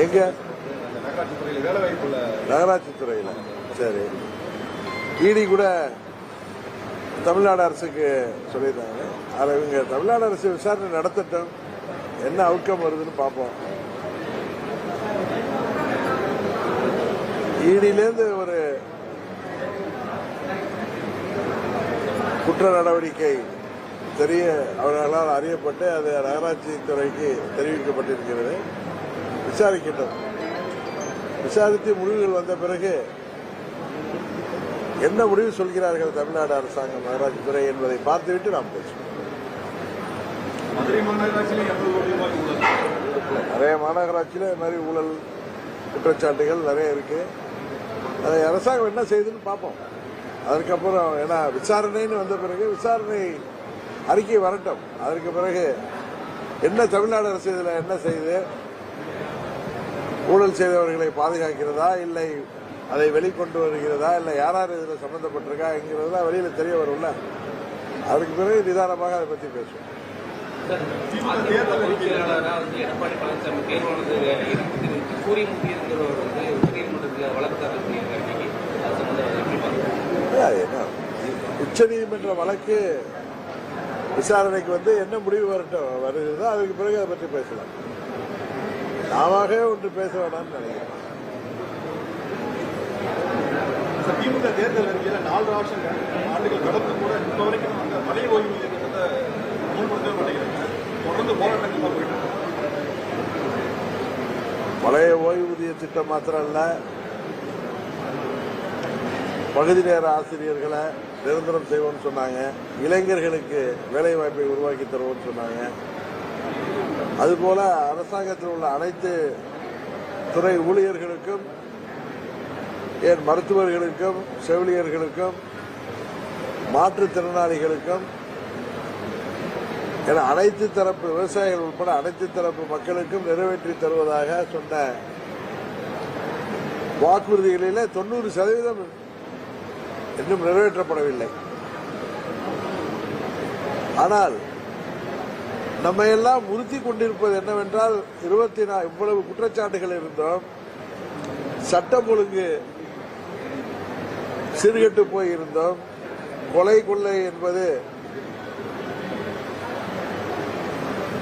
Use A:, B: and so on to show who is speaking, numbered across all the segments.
A: எங்க?
B: நகராட்சி துறையில்
A: சரி. இடி கூட தமிழ்நாடு அரசுக்கு சொல்லியிருந்தாங்க. அதில் இவங்க தமிழ்நாடு அரசு விசாரணை நடத்தட்டும். என்ன அவுட்கம் வருதுன்னு பார்ப்போம். ஈடியிலேருந்து ஒரு குற்ற நடவடிக்கை தெரிய அவர்களால் அறியப்பட்டு அது நகராட்சி துறைக்கு தெரிவிக்கப்பட்டிருக்கிறது. விசாரிக்கட்டும். விசாரித்து முடிவுகள் வந்த பிறகு என்ன முடிவு சொல்கிறார்கள் தமிழ்நாடு அரசாங்கம்? நகராட்சி துறை என்பதை பார்த்துவிட்டு நாம் பேசுவோம். நிறைய மாநகராட்சியில் இது மாதிரி ஊழல் குற்றச்சாட்டுகள் நிறைய இருக்கு. அதை அரசாங்கம் என்ன செய்யுதுன்னு பார்ப்போம். அதுக்கப்புறம் ஏன்னா விசாரணைன்னு வந்த பிறகு விசாரணை அறிக்கை வரட்டும். அதற்கு பிறகு என்ன தமிழ்நாடு அரசு இதில் என்ன செய்யுது? ஊழல் செய்தவர்களை பாதுகாக்கிறதா இல்லை அதை வெளிக்கொண்டு வருகிறதா இல்லை யார் யார் இதில் சம்பந்தப்பட்டிருக்கா என்கிறதுலாம் வெளியில் தெரிய வரும்ல. அதுக்கு பிறகு நிதானமாக அதை பற்றி பேசுவோம்.
C: வழக்கு
A: உச்ச நீதிமன்ற வழக்கு விசாரணைக்கு வந்து என்ன முடிவு வரட்டும் வருகிறதோ அதுக்கு பிறகு அதை பற்றி பேசலாம். நாமவே ஒன்று பேச வேணாம்னு நினைக்கிறேன்.
B: திமுக தேர்தல் அறிக்கையில் நாலு வருஷம் ஆண்டுகள் கடந்து கூட இப்போ வரைக்கும் அந்த பழைய ஓய்வூதிய திட்டத்தை அமல்படுத்தவே மாட்டேங்கிறாங்க தொடர்ந்து போராட்டங்கள் போயிட்டு.
A: பழைய ஓய்வூதிய திட்டம் மாத்திரம் இல்ல பகுதி நேர ஆசிரியர்களை நிரந்தரம் செய்வோம்னு சொன்னாங்க. இளைஞர்களுக்கு வேலை வாய்ப்பை உருவாக்கி தருவோம்னு சொன்னாங்க. அதுபோல அரசாங்கத்தில் உள்ள அனைத்து துறை ஊழியர்களுக்கும் ஏன் மருத்துவர்களுக்கும் செவிலியர்களுக்கும் மாற்றுத்திறனாளிகளுக்கும் என அனைத்து தரப்பு விவசாயிகள் உட்பட அனைத்து தரப்பு மக்களுக்கும் நிறைவேற்றி தருவதாக சொன்ன வாக்குறுதிகளிலே தொண்ணூறு சதவீதம் இன்னும் நிறைவேற்றப்படவில்லை. ஆனால் நம்ம எல்லாம் உறுத்தி கொண்டிருப்பது என்னவென்றால் இருபத்தி நா இவ்வளவு குற்றச்சாட்டுகள் இருந்தோம் சட்டம் ஒழுங்கு சீர்கெட்டு போய் இருந்தோம் கொலை கொள்ளை என்பது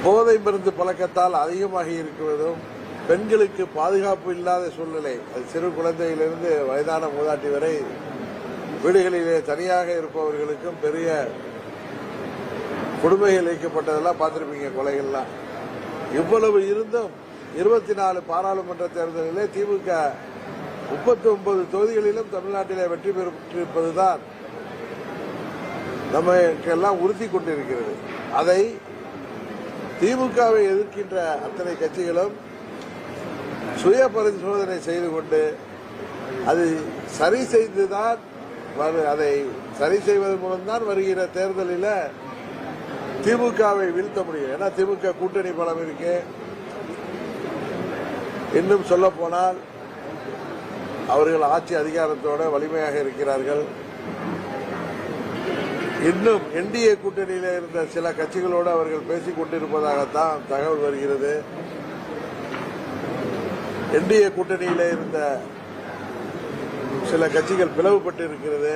A: போதை மருந்து பழக்கத்தால் அதிகமாகி இருக்கிறதும் பெண்களுக்கு பாதுகாப்பு இல்லாத சூழ்நிலை. அது சிறு குழந்தையிலிருந்து வயதான மூதாட்டி வரை வீடுகளிலே தனியாக இருப்பவர்களுக்கும் பெரிய கொடுமைகள் வைக்கப்பட்டதெல்லாம் பார்த்திருப்பீங்க கொலைகள்லாம். இவ்வளவு இருந்தும் இருபத்தி நாலு பாராளுமன்ற தேர்தலிலே திமுக முப்பத்தி ஒன்பது தொகுதிகளிலும் தமிழ்நாட்டிலே வெற்றி பெற்றிருப்பதுதான் நமக்கெல்லாம் உறுதி கொண்டிருக்கிறது. அதை திமுகவை எதிர்க்கின்ற அத்தனை கட்சிகளும் சுய பரிசோதனை செய்து கொண்டு அது சரி செய்துதான் வரு- அதை சரி செய்வதன் மூலம்தான் வருகிற தேர்தலில் திமுகவை வீழ்த்த முடியும் ஏன்னா திமுக கூட்டணி பலம் இருக்கு. இன்னும் சொல்ல போனால் அவர்கள் ஆட்சி அதிகாரத்தோட வலிமையாக இருக்கிறார்கள். இன்னும் என்டிஏ கூட்டணியில் இருந்த சில கட்சிகளோடு அவர்கள் பேசிக் கொண்டிருப்பதாகத்தான் தகவல் வருகிறது. என்டிஏ கூட்டணியில் இருந்த சில கட்சிகள் பிளவுபட்டு இருக்கிறது.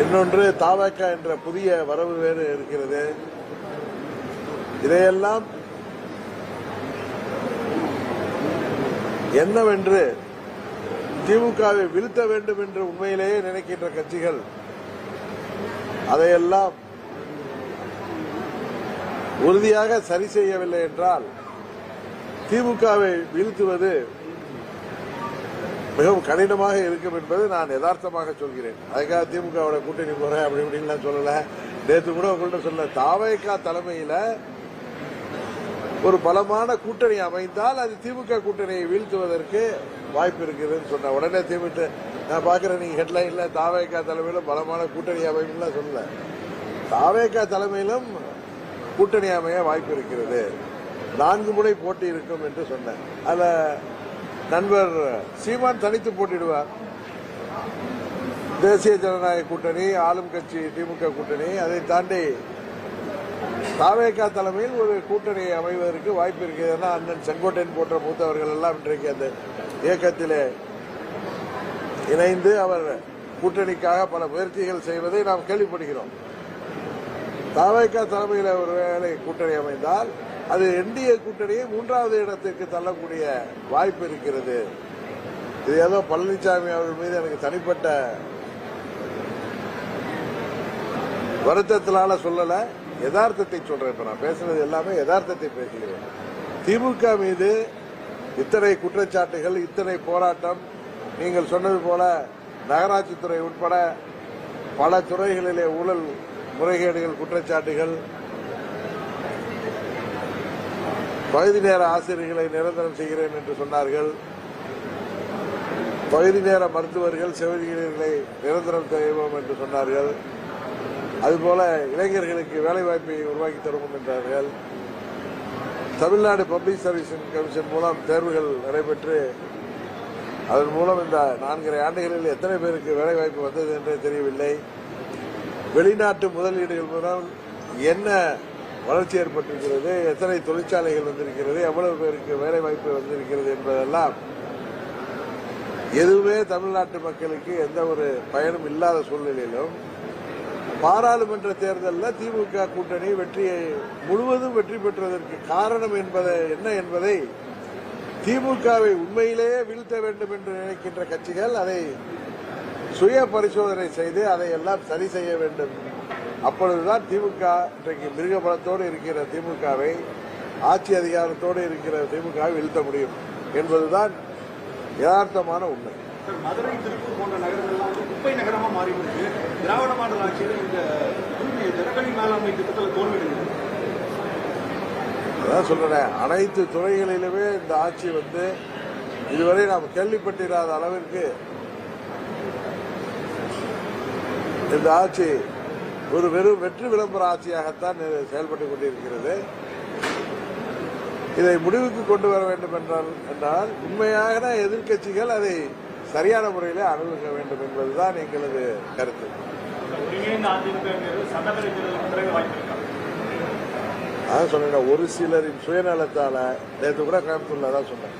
A: இன்னொன்று தாவக என்ற புதிய வரவு வேறு இருக்கிறது. இதையெல்லாம் என்னவென்று திமுகவை வீழ்த்த வேண்டும் என்று உண்மையிலேயே நினைக்கின்ற கட்சிகள் அதையெல்லாம் உறுதியாக சரி செய்யவில்லை என்றால் திமுகவை வீழ்த்துவது மிகவும் கடினமாக இருக்கும் என்பது நான் யதார்த்தமாக சொல்கிறேன். அதுக்காக திமுகவோட கூட்டணி போறேன் அப்படி இப்படின்லாம் சொல்லல. நேற்று கூட உங்கள்கிட்ட சொல்ல தாவேகா தலைமையில ஒரு பலமான கூட்டணி அமைந்தால் அது திமுக கூட்டணியை வீழ்த்துவதற்கு வாய்ப்பு இருக்குதுன்னு சொன்ன. உடனே திமுக நான் பாக்குறேன் நீங்க ஹெட்லைன்ல தாவேக்கா தலைமையில பலமான கூட்டணி அமைப்புலாம் சொல்லல. தாவேக்கா தலைமையிலும் கூட்டணி அமைய வாய்ப்பு இருக்கிறது. நான்கு முறை போட்டி இருக்கும் என்று சொன்னேன். அதுல நண்பர் சீமான் தனித்து போட்டிடுவார் தேசிய ஜனநாயக கூட்டணி ஆளும் கட்சி திமுக கூட்டணி அதை தாண்டி தாவேகா தலைமையில் ஒரு கூட்டணி அமைவதற்கு வாய்ப்பு இருக்கிறதுனா அண்ணன் செங்கோட்டையன் போன்ற மூத்தவர்கள் எல்லாம் இன்றைக்கு அந்த இயக்கத்திலே இணைந்து அவர் கூட்டணிக்காக பல முயற்சிகள் செய்வதை நாம் கேள்விப்படுகிறோம். தாவேகா தலைமையில் ஒரு வேலை கூட்டணி அமைந்தால் அது என்டிஏ கூட்டணியை மூன்றாவது இடத்திற்கு தள்ளக்கூடிய வாய்ப்பு இருக்கிறது. இது ஏதோ பழனிசாமி அவர்கள் மீது எனக்கு தனிப்பட்ட வருத்தத்தினால சொல்லல. யதார்த்தத்தை சொல்றேன். இப்ப நான் பேசுறது எல்லாமே யதார்த்தத்தை பேசுகிறேன். திமுக மீது இத்தனை குற்றச்சாட்டுகள் இத்தனை போராட்டம் நீங்கள் சொன்னது போல நகராட்சித்துறை உட்பட பல துறைகளிலே ஊழல் முறைகேடுகள் குற்றச்சாட்டுகள் பகுதி நேர ஆசிரியர்களை நிரந்தரம் செய்கிறேன் என்று சொன்னார்கள். பகுதி நேர மருத்துவர்கள் செவிலியர்களை நிரந்தரம் செய்வோம் என்று சொன்னார்கள். அதுபோல இளைஞர்களுக்கு வேலைவாய்ப்பை உருவாக்கி தருவோம் என்றார்கள். தமிழ்நாடு பப்ளிக் சர்வீஸ் கமிஷன் மூலம் தேர்வுகள் நடைபெற்று அதன் மூலம் இந்த நான்கரை ஆண்டுகளில் எத்தனை பேருக்கு வேலைவாய்ப்பு வந்தது என்றே தெரியவில்லை. வெளிநாட்டு முதலீடுகள் மூலம் என்ன வளர்ச்சி ஏற்பட்டிருக்கிறது எத்தனை தொழிற்சாலைகள் வந்திருக்கிறது எவ்வளவு பேருக்கு வேலை வாய்ப்பு வந்திருக்கிறது என்பதெல்லாம் எதுவுமே தமிழ்நாட்டு மக்களுக்கு எந்த ஒரு பயனும் இல்லாத சூழ்நிலையிலும் பாராளுமன்ற தேர்தலில் திமுக கூட்டணி வெற்றியை முழுவதும் வெற்றி பெற்றதற்கு காரணம் என்பதை என்ன என்பதை திமுகவை உண்மையிலேயே வீழ்த்த வேண்டும் என்று நினைக்கின்ற கட்சிகள் அதை சுய பரிசோதனை செய்து அதை எல்லாம் சரி செய்ய வேண்டும். அப்பொழுதுதான் திமுக இன்றைக்கு மிருக பலத்தோடு இருக்கிற திமுகவை ஆட்சி அதிகாரத்தோடு இருக்கிற திமுகவை வீழ்த்த முடியும் என்பதுதான் யதார்த்தமான உண்மை.
B: மதுரை திருப்பூர் போன்ற நகரங்கள்லாம் வந்து குப்பை நகரமா மாறி இருக்கு திராவிட மாடல் ஆட்சியில் இந்த மேலாண்மை திட்டத்தில் தோல்வியடைந்தது.
A: அதான் சொல்றேன் அனைத்து துறைகளிலுமே இந்த ஆட்சி வந்து இதுவரை நாம் கேள்விப்பட்டிராத அளவிற்கு இந்த ஆட்சி ஒரு வெறும் வெற்றி விளம்பர ஆட்சியாகத்தான் செயல்பட்டுக் கொண்டிருக்கிறது. இதை முடிவுக்கு கொண்டு வர வேண்டும் என்றால் என்றால் உண்மையான எதிர்க்கட்சிகள் அதை சரியான முறையில் அணுக வேண்டும் என்பதுதான் எங்களது கருத்து. அதான் சொன்னேன் ஒரு சிலரின் சுயநலத்தால நேற்று கூட கோயம்புத்தூர்ல தான் சொன்னேன்.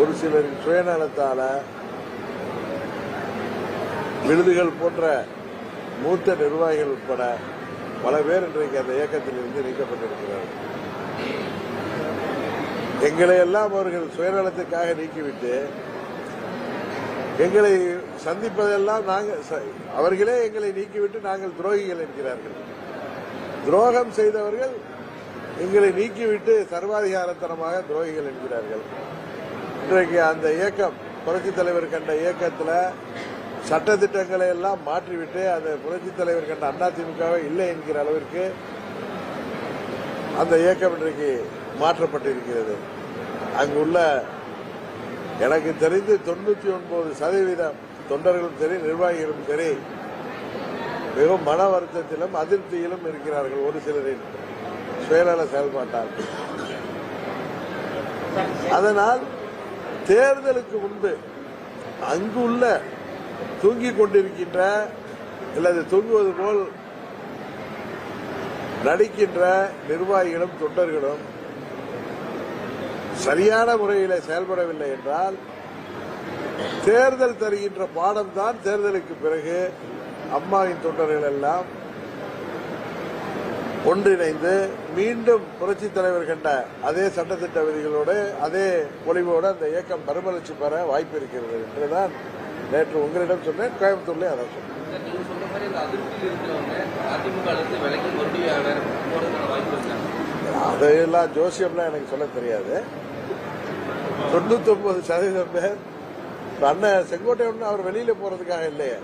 A: ஒரு சிலரின் சுயநலத்தால விருதுகள் போன்ற மூத்த நிர்வாகிகள் உட்பட பல பேர் இன்றைக்கு அந்த இயக்கத்தில் இருந்து நீக்கப்பட்டிருக்கிறார்கள். எங்களை எல்லாம் அவர்கள் சுயநலத்துக்காக நீக்கிவிட்டு எங்களை சந்திப்பதெல்லாம் நாங்கள் ச- அவர்களே எங்களை நீக்கிவிட்டு நாங்கள் துரோகிகள் என்கிறார்கள். துரோகம் செய்தவர்கள் எங்களை நீக்கிவிட்டு சர்வாதிகாரத்தனமாக துரோகிகள் என்கிறார்கள். இன்றைக்கு அந்த இயக்கம் புரட்சித் தலைவர் கண்ட இயக்கத்தில் சட்டத்திட்டங்களை எல்லாம் மாற்றிவிட்டு அந்த புரட்சித் தலைவர் கண்ட திமுகவே இல்லை என்கிற அளவிற்கு அந்த இயக்கம் இன்றைக்கு மாற்றப்பட்டிருக்கிறது. அங்குள்ள எனக்கு தெரிந்து தொண்ணூற்றி ஒன்பது சதவீதம் தொண்டர்களும் சரி நிர்வாகிகளும் சரி மிகவும் மன வருத்தத்திலும் அதிருப்தியிலும் இருக்கிறார்கள். ஒரு சிலரின் சுயநல செயல்பாட்டால். அதனால் தேர்தலுக்கு முன்பு அங்குள்ள தூங்கிக் கொண்டிருக்கின்ற அல்லது தூங்குவது போல் நடிக்கின்ற நிர்வாகிகளும் தொண்டர்களும் சரியான முறையில் செயல்படவில்லை என்றால் தேர்தல் தருகின்ற பாடம் தான் தேர்தலுக்கு பிறகு அம்மாவின் தொண்டர்கள் எல்லாம் ஒன்றிணைந்து மீண்டும் புரட்சி தலைவர் கண்ட அதே சட்டத்திட்ட விதிகளோடு அதே பொலிவோடு அந்த இயக்கம் மறுமலர்ச்சி பெற வாய்ப்பு இருக்கிறது என்றுதான் நேற்று உங்களிடம் சொன்னேன் கோயம்புத்தூர்லயும் அதான் சொன்னேன். அதையெல்லாம் ஜோசியம்லாம் எனக்கு சொல்ல தெரியாது. தொண்ணூத்தி ஒன்பது சதவீதம் பேர் அண்ணன் செங்கோட்டையன் அவர் வெளியில போறதுக்காக இல்லையே.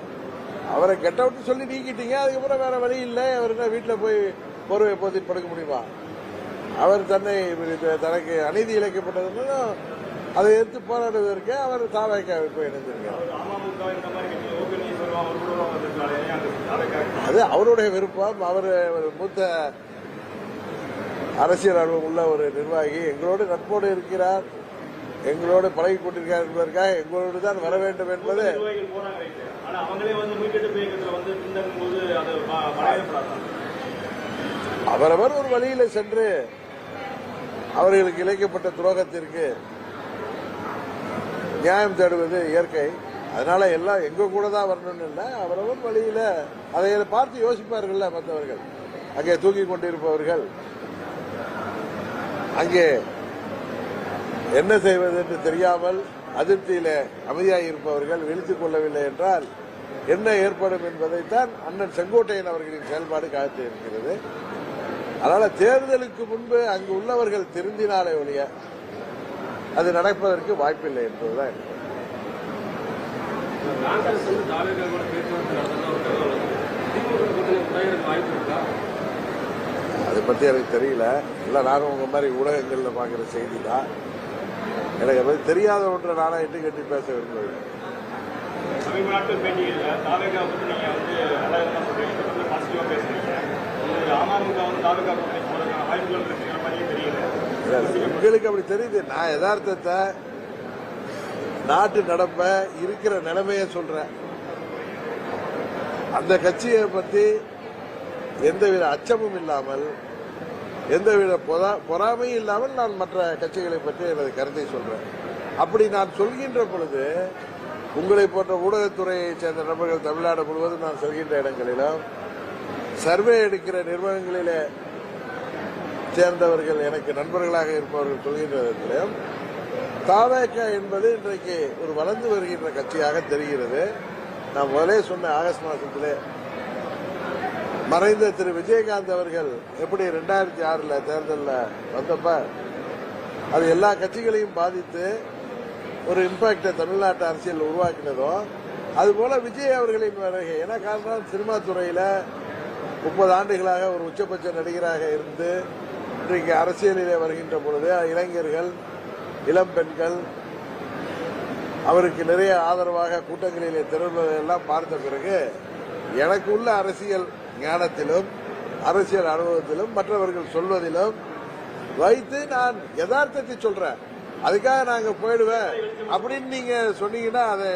A: அவரை கெட்ட விட்டு சொல்லி நீக்கிட்டீங்க அதுக்கப்புறம் வேற வழி இல்லை அவர் என்ன வீட்டுல போய் போர்வை போத்திட்டு படுக்க முடியுமா? அவர் தன்னை தனக்கு அநீதி இழைக்கப்பட்டதுன்னு அதை எடுத்து போராடுவதற்கு அவர் தாவாய்க்காவை போய்
B: இணைந்திருக்கிறார்.
A: அது அவருடைய விருப்பம். அவர் ஒரு மூத்த அரசியல் அனுபவம் உள்ள ஒரு நிர்வாகி. எங்களோடு நட்போடு இருக்கிறார். எங்களோடு பழகி கொண்டிருக்கிறார் என்பதற்காக எங்களோடு தான் வர வேண்டும் என்பது அவரவர் ஒரு வழியில் சென்று அவர்களுக்கு இழைக்கப்பட்ட துரோகத்திற்கு நியாயம் தேடுவது இயற்கை. அதனால எல்லாம் எங்க கூட தான் வரணும்னு இல்லை. அவரவர் வழியில அதை பார்த்து யோசிப்பார்கள்ல மற்றவர்கள். அங்கே தூங்கி கொண்டிருப்பவர்கள். அங்கே என்ன செய்வது என்று தெரியாமல் அதிருப்தியில அமைதியாக இருப்பவர்கள் விழித்துக் கொள்ளவில்லை என்றால் என்ன ஏற்படும் என்பதைத்தான் அண்ணன் செங்கோட்டையன் அவர்களின் செயல்பாடு காத்து இருக்கிறது. அதனால தேர்தலுக்கு முன்பு அங்கு உள்ளவர்கள் திருந்தினாலே ஒழிய அது நடப்பதற்கு வாய்ப்பில்லை என்பதுதான் எனக்கு.
D: இருக்கா?
A: அதை பத்தி எனக்கு தெரியல. இல்ல நானும் உங்க மாதிரி ஊடகங்கள்ல பாக்குற செய்தி தான் எனக்கு அதை தெரியாத ஒன்றை நானா இட்டு கட்டி பேச விரும்புகிறேன்
B: பற்றி அமமுக வந்து தாவேகா கூட்டணி போறதுக்கான வாய்ப்புகள் இருக்குங்கிற
A: எங்களுக்கு அப்படி தெரியுது நான் யதார்த்தத்தை நாட்டு நடப்ப இருக்கிற நிலைமைய சொல்றேன். அந்த கட்சியை பத்தி எந்தவித அச்சமும் இல்லாமல் எந்தவித பொறா- பொறாமையும் இல்லாமல் நான் மற்ற கட்சிகளை பற்றி எனது கருத்தை சொல்றேன். அப்படி நான் சொல்கின்ற பொழுது உங்களை போன்ற ஊடகத்துறையைச் சேர்ந்த நபர்கள் தமிழ்நாடு முழுவதும் நான் செல்கின்ற இடங்களிலும் சர்வே எடுக்கிற நிறுவனங்களிலே சேர்ந்தவர்கள் எனக்கு நண்பர்களாக இருப்பவர்கள் சொல்கின்ற விதத்திலும் தாவேக என்பது இன்றைக்கு ஒரு வளர்ந்து வருகின்ற கட்சியாக தெரிகிறது. நான் முதலே சொன்ன ஆகஸ்ட் மாதத்திலே மறைந்த திரு விஜயகாந்த் அவர்கள் எப்படி ரெண்டாயிரத்தி ஆறில் தேர்தலில் வந்தப்ப அது எல்லா கட்சிகளையும் பாதித்து ஒரு இம்பாக்டை தமிழ்நாட்டு அரசியல் உருவாக்கினதோ அதுபோல விஜய் அவர்களின் வருகை. என்ன காரணம் சினிமா துறையில் முப்பது ஆண்டுகளாக ஒரு உச்சபட்ச நடிகராக இருந்து இன்றைக்கு அரசியலிலே வருகின்ற பொழுது இளைஞர்கள் இளம் பெண்கள் அவருக்கு நிறைய ஆதரவாக கூட்டங்களிலே திரள்வதையெல்லாம் பார்த்த பிறகு எனக்கு உள்ள அரசியல் ஞானத்திலும் அரசியல் அனுபவத்திலும் மற்றவர்கள் சொல்வதிலும் வைத்து நான் யதார்த்தத்தை சொல்றேன். அதுக்காக நாங்க போயிடுவேன் அப்படின்னு நீங்க சொன்னீங்கன்னா அது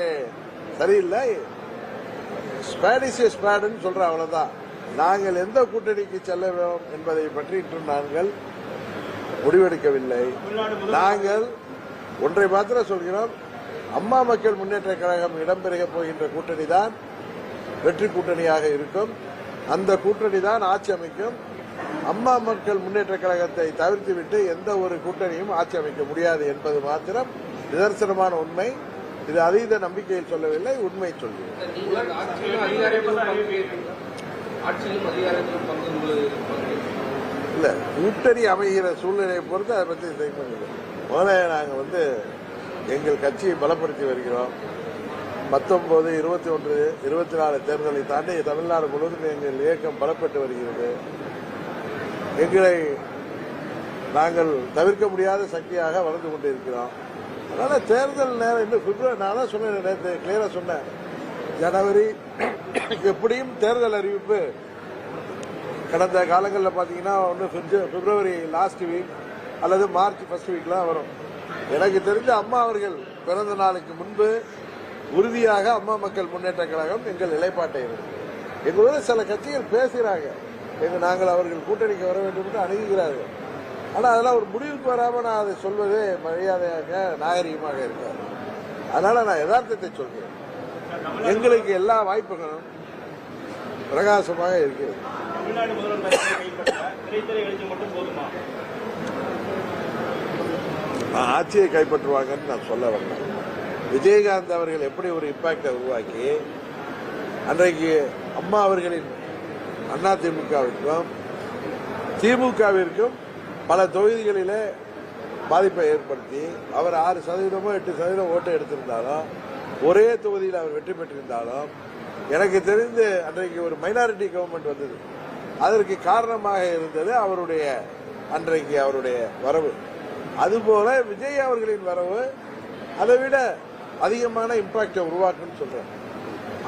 A: சரியில்லை. ஸ்பேடிஸ் ஸ்பேடுன்னு சொல்றேன் அவ்வளவுதான். நாங்கள் எந்த கூட்டணிக்கு செல்ல வேண்டும் என்பதை பற்றி இன்று நாங்கள் முடிவெடுக்கவில்லை. நாங்கள் ஒன்றை மாத்திரம் சொல்கிறோம். அம்மா மக்கள் முன்னேற்ற கழகம் இடம்பெற போகின்ற கூட்டணி தான் வெற்றி கூட்டணியாக இருக்கும். அந்த கூட்டணி தான் ஆட்சி அமைக்கும். அம்மா மக்கள் முன்னேற்ற கழகத்தை தவிர்த்துவிட்டு எந்த ஒரு கூட்டணியும் ஆட்சி அமைக்க முடியாது என்பது மாத்திரம் நிதர்சனமான உண்மை. இது அதீத நம்பிக்கையில் சொல்லவில்லை உண்மை சொல்கிறேன். இல்ல கூட்டணி அமைகிற சூழ்நிலையை பொறுத்து அதை பத்தி think பண்ணுங்க. முதல்ல நாங்க வந்து எங்கள் கட்சியை பலப்படுத்தி வருகிறோம். பத்தொன்பது இருபத்தி ஒன்று இருபத்தி நாலு தேர்தலை தாண்டி தமிழ்நாடு முழுவதும் எங்கள் இயக்கம் பலப்பட்டு வருகிறது. எங்களை நாங்கள் தவிர்க்க முடியாத சக்தியாக வளர்ந்து கொண்டிருக்கிறோம். அதனால தேர்தல் நேரம் இன்னும் பிப்ரவரி நான் தான் சொன்னேன் நேற்று கிளியரா சொன்னேன். ஜனவரி எப்படியும் தேர்தல் அறிவிப்பு. கடந்த காலங்களில் பார்த்தீங்கன்னா ஒன்று பிப்ரவரி லாஸ்ட் வீக் அல்லது மார்ச் ஃபர்ஸ்ட் வீக்லாம் வரும். எனக்கு தெரிஞ்ச அம்மா அவர்கள் பிறந்த நாளுக்கு முன்பு உறுதியாக அம்மா மக்கள் முன்னேற்ற கழகம் எங்கள் நிலைப்பாட்டை இருக்கு. எங்களோட சில கட்சிகள் பேசுகிறாங்க எங்க நாங்கள் அவர்கள் கூட்டணிக்கு வர வேண்டும் என்று அணுகுகிறார்கள். ஆனால் அதெல்லாம் ஒரு முடிவுக்கு வராமல் நான் அதை சொல்வதே மரியாதையாக நாகரிகமாக இருக்காது. அதனால் நான் யதார்த்தத்தை சொல்கிறேன். எங்களுக்கு எல்லா வாய்ப்புகளும் பிரகாசமாக இருக்கிறது ஆட்சியை கைப்பற்றுவாங்கன்னு நான் சொல்ல வரல விஜயகாந்த் அவர்கள் எப்படி ஒரு இம்பாக்டை உருவாக்கி அன்றைக்கு அம்மா அவர்களின் அண்ணா திமுகவிற்கும் திமுகவிற்கும் பல தொகுதிகளிலே பாதிப்பை ஏற்படுத்தி அவர் ஆறு சதவீதமோ எட்டு சதவீதம் ஓட்டு எடுத்திருந்தாலும் ஒரே தொகுதியில் அவர் வெற்றி பெற்றிருந்தாலும் எனக்கு தெரிந்து அன்றைக்கு ஒரு மைனாரிட்டி கவர்மெண்ட் வந்தது. அதற்கு காரணமாக இருந்தது அவருடைய அன்றைக்கு அவருடைய வரவு. அதுபோல விஜய் அவர்களின் வரவு அதை விட அதிகமான இம்பாக்டை உருவாக்கும் சொல்றேன்.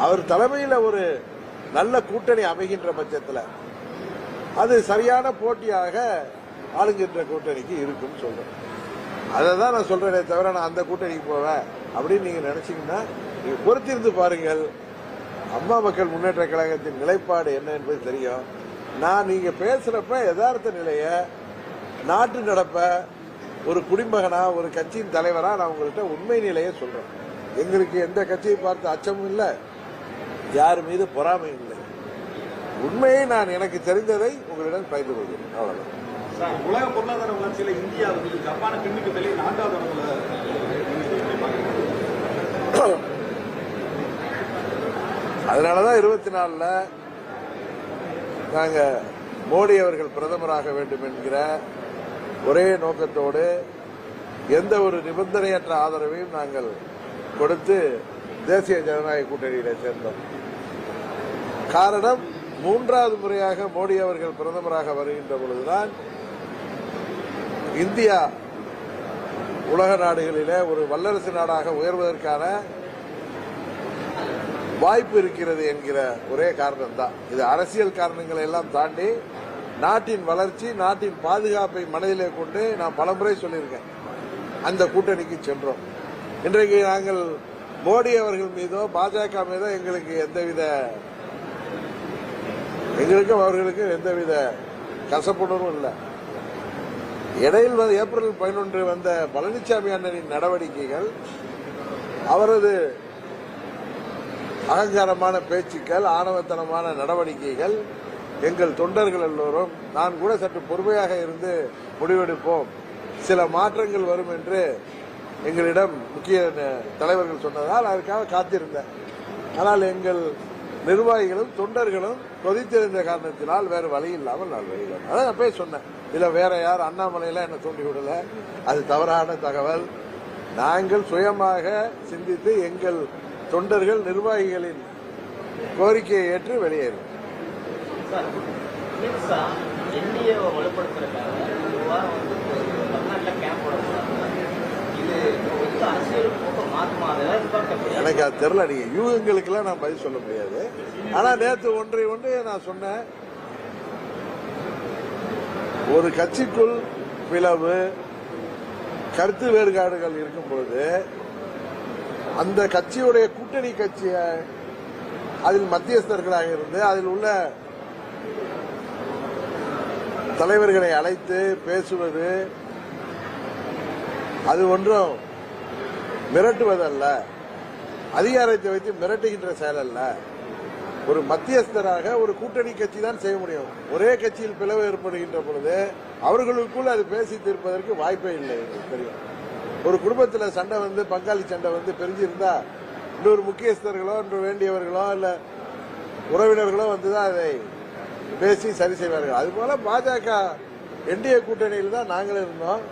A: அவர் தலைமையில் ஒரு நல்ல கூட்டணி அமைகின்ற பட்சத்தில் அது சரியான போட்டியாக ஆளுகின்ற கூட்டணிக்கு இருக்கும்னு சொல்றேன். அதை தான் நான் சொல்றேனே தவிர நான் அந்த கூட்டணிக்கு போவேன் அப்படின்னு நீங்க நினைச்சீங்கன்னா நீங்க பொறுத்திருந்து பாருங்கள். அம்மா மக்கள் முன்னேற்ற கழகத்தின் நிலைப்பாடு என்ன என்பது தெரியும். நான் நீங்க பேசுறப்ப யதார்த்த நிலைய நாட்டு நடப்ப ஒரு குடிமகனா ஒரு கட்சியின் தலைவரா நான் உங்கள்கிட்ட உண்மை நிலையை சொல்றேன். எங்களுக்கு எந்த கட்சியை பார்த்து அச்சமும் இல்லை. யார் மீது பொறாமையும் இல்லை. உண்மையை நான் எனக்கு தெரிந்ததை உங்களிடம் பகிர்ந்து கொள்கிறேன். அவ்வளவுதான்.
B: உலக பொருளாதார வளர்ச்சியில் இந்தியா வந்து ஜப்பானை பின்னுக்கு தள்ளி நான்காவது இடத்துல அதனால
A: தான் இருபத்தி நாலுல நாங்கள் மோடி அவர்கள் பிரதமராக வேண்டும் என்கிற ஒரே நோக்கத்தோடு எந்த ஒரு நிபந்தனையற்ற ஆதரவையும் நாங்கள் கொடுத்து தேசிய ஜனநாயக கூட்டணியில சேர்ந்தோம். காரணம் மூன்றாவது முறையாக மோடி அவர்கள் பிரதமராக வருகின்ற பொழுதுதான் இந்தியா உலக நாடுகளிலே ஒரு வல்லரசு நாடாக உயர்வதற்கான வாய்ப்பு இருக்கிறது என்கிற ஒரே காரணம் தான் இது அரசியல் காரணங்களை எல்லாம் தாண்டி நாட்டின் வளர்ச்சி நாட்டின் பாதுகாப்பை மனதிலே கொண்டு நான் பலமுறை சொல்லியிருக்கேன். அந்த கூட்டணிக்கு சென்றோம். இன்றைக்கு நாங்கள் மோடி அவர்கள் மீதோ பாஜக மீதோ எங்களுக்கு எந்தவித எங்களுக்கும் அவர்களுக்கும் எந்தவித கசப்புணர்வும் இல்லை. இடையில் வந்து ஏப்ரல் பதினொன்று வந்த பழனிசாமி அண்ணனின் நடவடிக்கைகள் அவரது அகங்காரமான பேச்சுக்கள் ஆணவத்தனமான நடவடிக்கைகள் எங்கள் தொண்டர்கள் எல்லோரும் நான் கூட சற்று பொறுமையாக இருந்து முடிவெடுப்போம். சில மாற்றங்கள் வரும் என்று எங்களிடம் முக்கிய ந- தலைவர்கள் சொன்னதால் அதற்காக காத்திருந்தேன். ஆனால் எங்கள் நிர்வாகிகளும் தொண்டர்களும் கொதித்திருந்த காரணத்தினால் வேறு வழி இல்லாமல் நான் வெளியில் அதான் நான் போய் சொன்னேன். இல்லை வேற யார் அண்ணாமலையில என்ன தூண்டி விடல. அது தவறான தகவல். நாங்கள் சுயமாக சிந்தித்து எங்கள் தொண்டர்கள் நிர்வாகிகளின் கோரிக்கையை ஏற்று வெளியேறும் எனக்கு அது தெரியல நீங்க யூகங்களுக்கெல்லாம் நான் பதில் சொல்ல முடியாது. ஆனா நேற்று ஒன்றை ஒன்று நான் சொன்னேன். ஒரு கட்சிக்குள் பிளவு கருத்து வேறுபாடுகள் இருக்கும் பொழுது அந்த கட்சியுடைய கூட்டணி கட்சிய அதில் மத்தியஸ்தர்களாக இருந்து அதில் உள்ள தலைவர்களை அழைத்து பேசுவது அது ஒன்றும் மிரட்டுவதல்ல. அதிகாரத்தை வைத்து மிரட்டுகின்ற செயல் அல்ல. ஒரு மத்தியஸ்தராக ஒரு கூட்டணி கட்சி தான் செய்ய முடியும். ஒரே கட்சியில் பிளவு ஏற்படுகின்ற பொழுது அவர்களுக்குள் அது பேசி தீர்ப்பதற்கு வாய்ப்பே இல்லை தெரியும். ஒரு குடும்பத்தில் சண்டை வந்து பங்காளி சண்டை வந்து பிரிஞ்சிருந்தா இன்னொரு முக்கியஸ்தர்களோ இன்று வேண்டியவர்களோ இல்லை உறவினர்களோ வந்துதான் அதை பேசி சரி செய்வார்கள். அதுபோல பாஜக என்டிஏ கூட்டணியில் தான் நாங்களும் இருந்தோம்.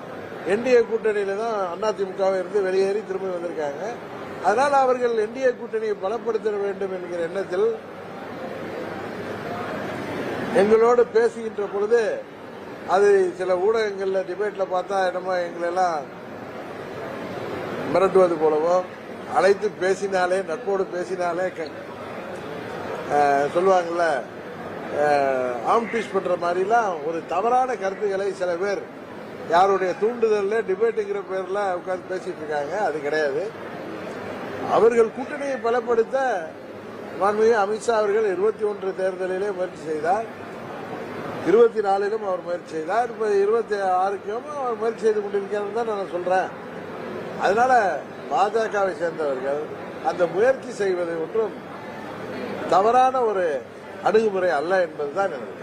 A: என்டிஏ கூட்டணியில தான் அதிமுகவை இருந்து வெளியேறி திரும்பி வந்திருக்காங்க. அதனால் அவர்கள் என்டிஏ கூட்டணியை பலப்படுத்த வேண்டும் என்கிற எண்ணத்தில் எங்களோடு பேசுகின்ற பொழுது அது சில ஊடகங்களில் டிபேட்டில் பார்த்தா என்னமோ எங்களெல்லாம் மிரட்டுவது போலவோ அழைத்து பேசினாலே நட்போடு பேசினாலே க- அஹ், சொல்லுவாங்கல்ல பண்ற மாதிரிலாம் ஒரு தவறான கருத்துக்களை சில பேர் யாருடைய தூண்டுதல்ல டிபேட்டுங்கிற பேர்ல உட்கார்ந்து பேசிட்டு இருக்காங்க. அது கிடையாது. அவர்கள் கூட்டணியை பலப்படுத்த மாண்புமிகு அமித்ஷா அவர்கள் இருபத்தி ஒன்று தேர்தலிலே முயற்சி செய்தார். இருபத்தி நாலிலும் அவர் முயற்சி செய்தார். இப்போ இருபத்தி ஆறுக்கும் அவர் முயற்சி செய்து கொண்டிருக்கிறார் தான் நான் சொல்றேன். அதனால பாஜகவை சேர்ந்தவர்கள் அந்த முயற்சி செய்வது ஒன்றும் தவறான ஒரு அணுகுமுறை அல்ல என்பதுதான் எனக்கு